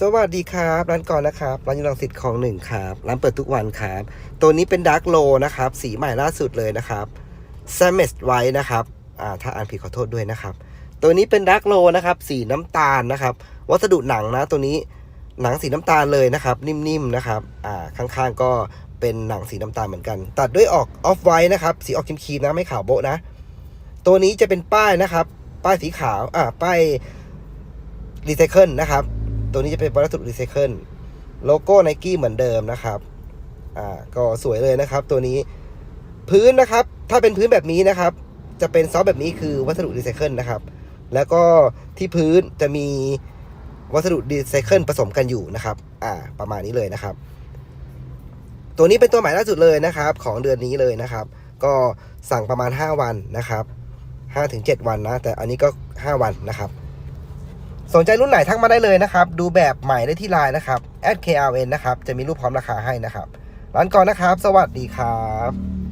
สวัสดีครับ ร้านก่อนนะครับร้านยูรังสิตของหนึ่งครับร้านเปิดทุกวันครับ ตัวนี้เป็นดาร์กโลนะครับ สีใหม่ล่าสุดเลยนะครับแซ m มสไว้นะครับอ่าถ้าอ่านผิดขอโทษด้วยนะครับ ตัวนี้เป็นดาร์กโลนะครับ สีน้ำตาลนะครับ วัสดุหนังนะตัวนี้หนังสีน้ำตาลเลยนะครับ นิ่มๆนะครับอ่าข้างๆก็เป็นหนังสีน้ำตาลเหมือนกัน ตัดด้วยออกออฟไวท์นะครับสีออกครีมๆนะไม่ขาวโบะนะ ตัวนี้จะเป็นป้ายนะครับ ป้ายสีขาวอ่าป้ายรีไซเคิลนะครับ ตัวนี้จะเป็นวัสดุรีไซเคิลโลโก้ไนกี้เหมือนเดิมนะครับ อ่า ก็สวยเลยนะครับ ตัวนี้ พื้นนะครับ ถ้าเป็นพื้นแบบนี้นะครับ จะเป็นซอฟแบบนี้คือวัสดุรีไซเคิลนะครับ แล้วก็ที่พื้นจะมีวัสดุรีไซเคิลผสมกันอยู่นะครับ อ่า ประมาณนี้เลยนะครับ ตัวนี้เป็นตัวใหม่ล่าสุดเลยนะครับ ของเดือนนี้เลยนะครับ ก็สั่งประมาณ 5 วันนะครับ5-7 วันนะ แต่อันนี้ก็ 5 วันนะครับ สนใจรุ่นไหนทักมาได้เลยนะครับ ดูแบบใหม่ได้ที่ไลน์นะครับ @kln นะครับ จะมีรูปพร้อมราคาให้นะครับร้านก่อนนะครับ สวัสดีครับ